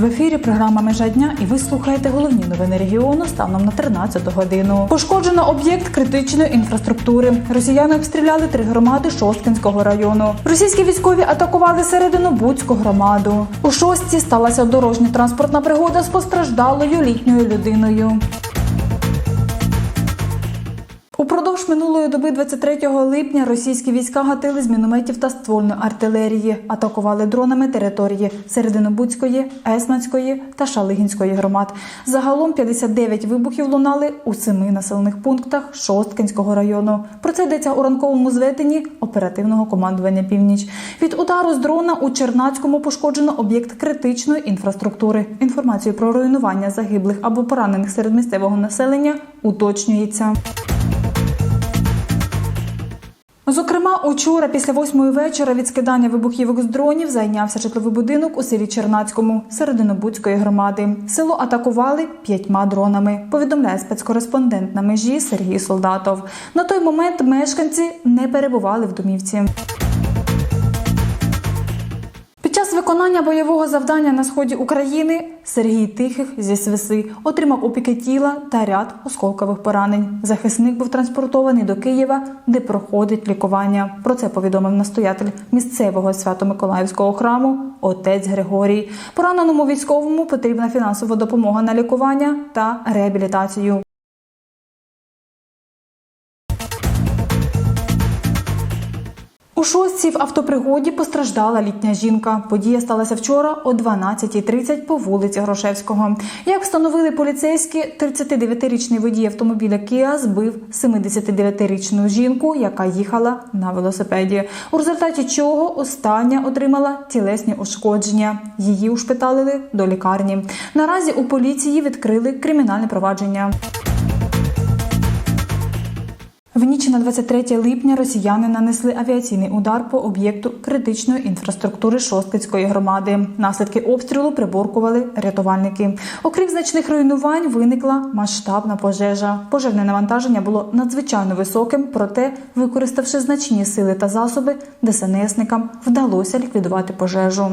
В ефірі програма Межа дня і ви слухаєте головні новини регіону станом на 13 годину. Пошкоджено об'єкт критичної інфраструктури. Росіяни обстріляли три громади Шосткинського району. Російські військові атакували середину Буцьку громаду. У шостці сталася дорожньо-транспортна пригода з постраждалою літньою людиною. Упродовж минулої доби, 23 липня, російські війська гатили з мінометів та ствольної артилерії, атакували дронами території Серединобудської, Есманської та Шалигінської громад. Загалом 59 вибухів лунали у семи населених пунктах Шосткинського району. Про це йдеться у ранковому зведенні оперативного командування Північ. Від удару з дрона у Чернацькому пошкоджено об'єкт критичної інфраструктури. Інформацію про руйнування загиблих або поранених серед місцевого населення уточнюється. Зокрема, учора після восьмої вечора від скидання вибухівок з дронів зайнявся житловий будинок у селі Чернацькому Серединобудської громади. Село атакували п'ятьма дронами. Повідомляє спецкореспондент на межі Сергій Солдатов. На той момент мешканці не перебували в домівці. Виконання бойового завдання на сході України Сергій Тихих зі Свиси отримав опіки тіла та ряд осколкових поранень. Захисник був транспортований до Києва, де проходить лікування. Про це повідомив настоятель місцевого свято-миколаївського храму отець Григорій. Пораненому військовому потрібна фінансова допомога на лікування та реабілітацію. У шостці в автопригоді постраждала літня жінка. Подія сталася вчора о 12.30 по вулиці Грошевського. Як встановили поліцейські, 39-річний водій автомобіля Kia збив 79-річну жінку, яка їхала на велосипеді. У результаті чого остання отримала тілесні ушкодження. Її ушпиталили до лікарні. Наразі у поліції відкрили кримінальне провадження. В ніч на 23 липня росіяни нанесли авіаційний удар по об'єкту критичної інфраструктури Шосткицької громади. Наслідки обстрілу приборкували рятувальники. Окрім значних руйнувань, виникла масштабна пожежа. Пожежне навантаження було надзвичайно високим, проте, використавши значні сили та засоби, ДСНСникам вдалося ліквідувати пожежу.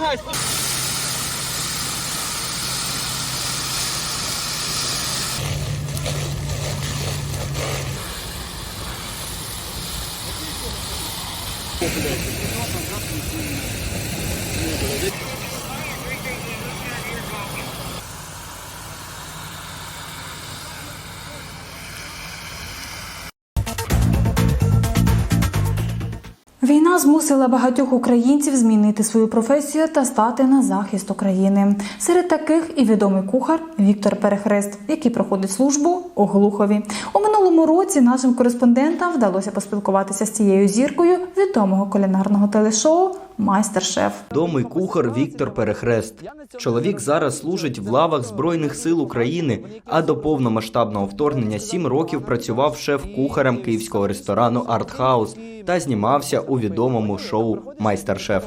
słuchać! Thank you. Війна змусила багатьох українців змінити свою професію та стати на захист України. Серед таких і відомий кухар Віктор Перехрест, який проходить службу у Глухові. У минулому році нашим кореспондентам вдалося поспілкуватися з цією зіркою відомого кулінарного телешоу Майстер-шеф. Відомий кухар Віктор Перехрест. Чоловік зараз служить в лавах Збройних сил України, а до повномасштабного вторгнення сім років працював шеф-кухарем київського ресторану Артхаус та знімався у відомому шоу Майстер-шеф.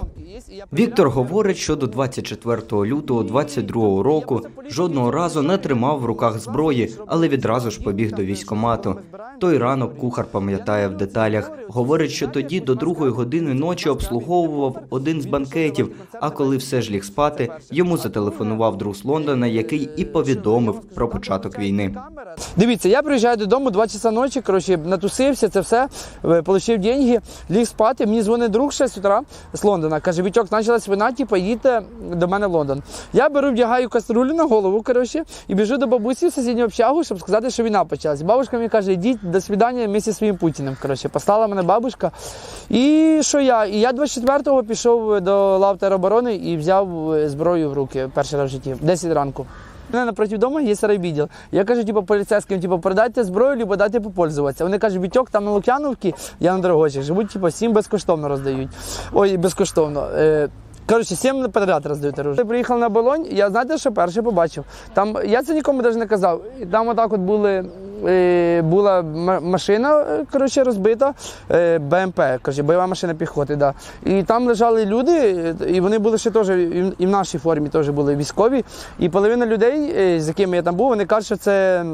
Віктор говорить, що до 24 лютого 22 року жодного разу не тримав в руках зброї, але відразу ж побіг до військомату. Той ранок кухар пам'ятає в деталях. Говорить, що тоді до другої години ночі обслуговував один з банкетів. А коли все ж ліг спати, йому зателефонував друг з Лондона, який і повідомив про початок війни. Дивіться, я приїжджаю додому 2 часа ночі, коротше, натусився, це все, е, получив деньги, ліг спати. Мені дзвонить друг 6 утра з Лондона. Каже, Вітьок, почалась війна, типу, їдьте до мене в Лондон. Я беру, вдягаю каструлю на голову, коротше, і біжу до бабусі в сусідню общагу, щоб сказати, що війна почалась. Бабушка мені каже, йдіть, до свидання, ми зі своїм Путіним. Коротше, послала мене бабушка. І що я? І я 24-го пішов до лав тероборони і взяв е, зброю в руки перший раз в житті, 10 ранку. У мене напроти дому є старий відділ. Я кажу, типу, поліцейським, типу, передайте зброю, або дайте попользуватися. Вони кажуть, Вітьок, там на Лук'яновці, я на Дорогочих, живуть, типу, всім безкоштовно роздають. Ой, безкоштовно. Коротше, сім подряд роздають оружие. Я приїхав на Болонь, я знаєте, що перше побачив. Там я це нікому навіть не казав. Там отак от були. е, Була машина е, коротше, розбита, е, БМП, коротше, бойова машина піхоти. Да. І там лежали люди, і вони були ще теж і в- нашій формі теж були військові. І половина людей, з якими я там був, вони кажуть, що це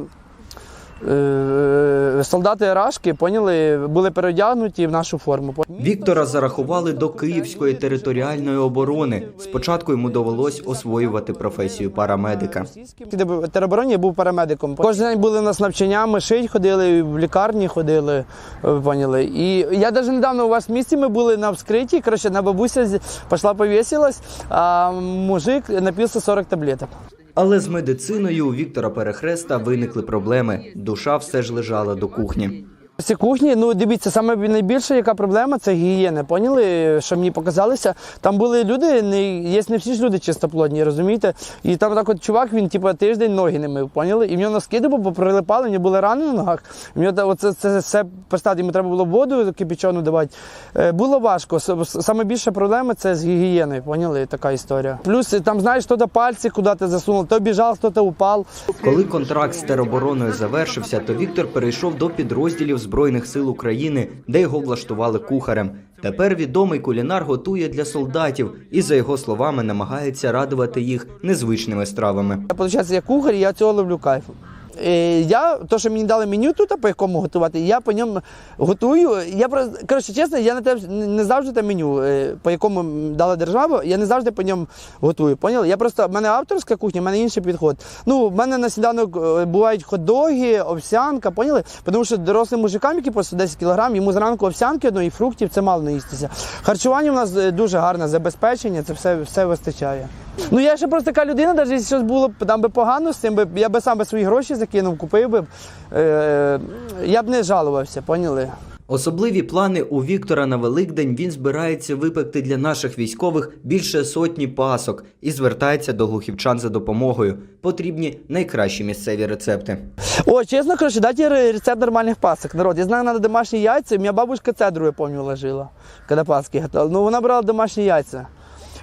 солдати Рашки, поняли, були переодягнуті в нашу форму. Віктора зарахували до Київської територіальної оборони. Спочатку йому довелось освоювати професію парамедика. Теробороні я був парамедиком. Кожен день були нас навчання, ми шить ходили, в лікарні ходили, ви поняли. І я навіть недавно у вас в місті ми були на вскритті, коротше, на бабуся пішла повісилась, а мужик напився 40 таблеток. Але з медициною у Віктора Перехреста виникли проблеми. Душа все ж лежала до кухні. Ці кухні, ну дивіться, саме найбільша яка проблема це гігієна. Поняли, що мені показалося? Там були люди, не є не всі ж люди чистоплодні, розумієте? І там так от чувак, він типу тиждень ноги не мив, поняли? І в нього носки бо прилипали, в нього були рани на ногах. В нього оце це все поставити, йому треба було воду кипячену давати. Е, Було важко. Саме більша проблема це з гігієною, поняли? Така історія. Плюс там, знаєш, хто-то пальці куди-то засунув, то біжав, хто-то упав. Коли контракт з теробороною завершився, то Віктор перейшов до підрозділів Збройних сил України, де його влаштували кухарем. Тепер відомий кулінар готує для солдатів і, за його словами, намагається радувати їх незвичними стравами. Я, виходить, я кухар, і я цього ловлю кайф. Е, Я, то, що мені дали меню тут, по якому готувати, я по ньому готую. Я просто, коротше, чесно, я не, те, не завжди те меню, е, по якому дала держава, я не завжди по ньому готую. Поняли? Я просто, в мене авторська кухня, в мене інший підход. Ну, в мене на сніданок е, бувають хот-доги, овсянка, поняли? Тому що дорослим мужикам, які просто 10 кг, йому зранку овсянки одної фруктів, це мало наїстися. Харчування у нас дуже гарне забезпечення, це все, все вистачає. Ну я ще просто така людина, навіть якщо щось було б там би погано з цим, би, я би сам би свої гроші закинув, купив би. Е, я б не жалувався, поняли? Особливі плани у Віктора на Великдень він збирається випекти для наших військових більше сотні пасок і звертається до глухівчан за допомогою. Потрібні найкращі місцеві рецепти. О, чесно, коротше, дайте рецепт нормальних пасок. Народ, я знаю, надо домашні яйця. У мене бабушка цедру, я пам'ятаю, ложила, коли паски готувала. Ну, вона брала домашні яйця.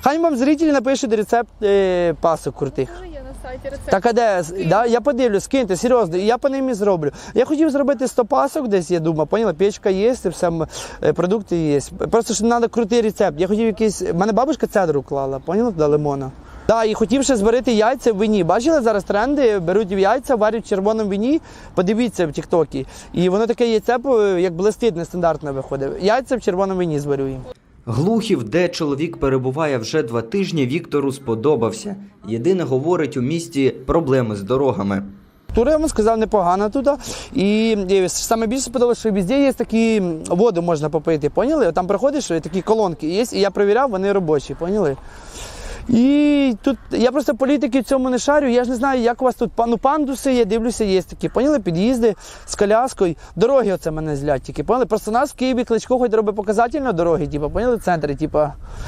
Хай вам зрителі напишуть рецепт е, пасок крутих. Є на сайті рецепт. Так а де? Да, я подивлюсь, скиньте, серйозно, я по ним і зроблю. Я хотів зробити 100 пасок десь, я думаю, поняла, печка є, і все, м, е, продукти є. Просто що треба крутий рецепт. Я хотів якийсь. У мене бабушка цедру клала, поняла, туди лимона. Да, і хотів ще зварити яйця в вині. Бачили зараз тренди, беруть яйця, варять в червоному вині. Подивіться в Тіктокі. І воно таке яйце, як блистить, нестандартне виходить. Яйця в червоному вині зварю їм. Глухів, де чоловік перебуває вже два тижні, Віктору сподобався. Єдине говорить у місті проблеми з дорогами. Тура, йому сказав, непогано туди. І, саме більше сподобалося, що везде є такі воду можна попити, поняли? Там приходиш, такі колонки є, і я перевіряв, вони робочі, поняли? І тут я просто політики в цьому не шарю. Я ж не знаю, як у вас тут ну, пандуси є, дивлюся, є такі. Поняли, під'їзди з коляскою. Дороги оце мене злять тільки. Поняли? Просто нас в Києві кличко хоч робить показательно дороги, типу, поняли, центри, типу.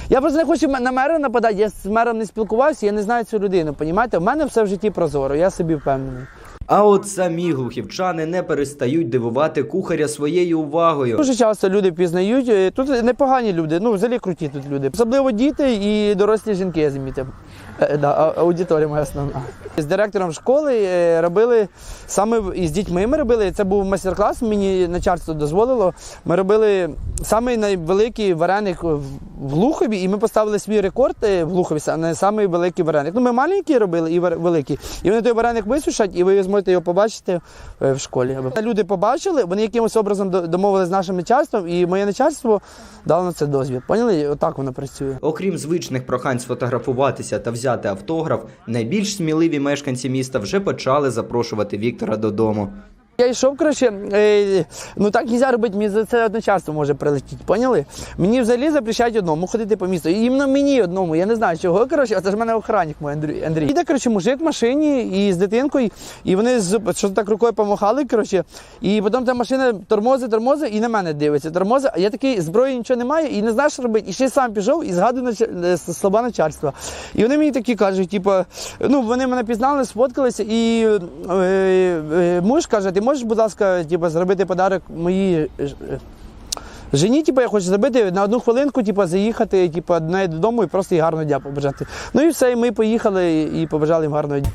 Я просто не хочу на мера нападати, я з мером не спілкувався, я не знаю цю людину. Понімаєте? У мене все в житті прозоро, я собі впевнений. А от самі глухівчани не перестають дивувати кухаря своєю увагою. Дуже часто люди пізнають. е, Тут непогані люди, ну взагалі круті тут люди. Особливо діти і дорослі жінки, я замітив. Е, Да, аудиторія моя основна. З директором школи е, робили саме в- і з дітьми ми робили. Це був майстер-клас, мені начальство дозволило. Ми робили самий найвеликий вареник в Глухові, і ми поставили свій рекорд е, в Глухові, а не самий великий вареник. Ну, ми маленькі робили і великі. І вони той вареник висушать, і ви зможете його побачити е, в школі. Люди побачили, вони якимось образом до- домовилися з нашим начальством, і моє начальство дало на це дозвіл. Поняли? Отак воно працює. Окрім звичних прохань сфотографуватися та взяти автограф, найбільш сміливі мешканці міста вже почали запрошувати Віктора додому. Я йшов, коротше, е, ну так нельзя робити, мені за це одночасно може прилетіти, поняли? Мені взагалі запрещають одному ходити по місту. І іменно мені одному, я не знаю чого. Коротше, а це ж в мене охранник мій Андрій. Іде, коротше, мужик в машині і з дитинкою, і вони що так рукою помахали, коротше, і потім та машина тормозить, тормозить і на мене дивиться. Тормозить, а я такий зброї нічого немає і не знаю, що робити. І ще сам пішов і згадую нач- е, слова начальства. І вони мені такі кажуть, типу, ну вони мене пізнали, сфоткалися, і е, е, муж каже, ти можеш, будь ласка, типу, зробити подарок моїй. е, Жені, типу, я хочу зробити на одну хвилинку, типу, заїхати, типу, до додому і просто їй гарного дня побажати. Ну і все, і ми поїхали і побажали їм гарного дня.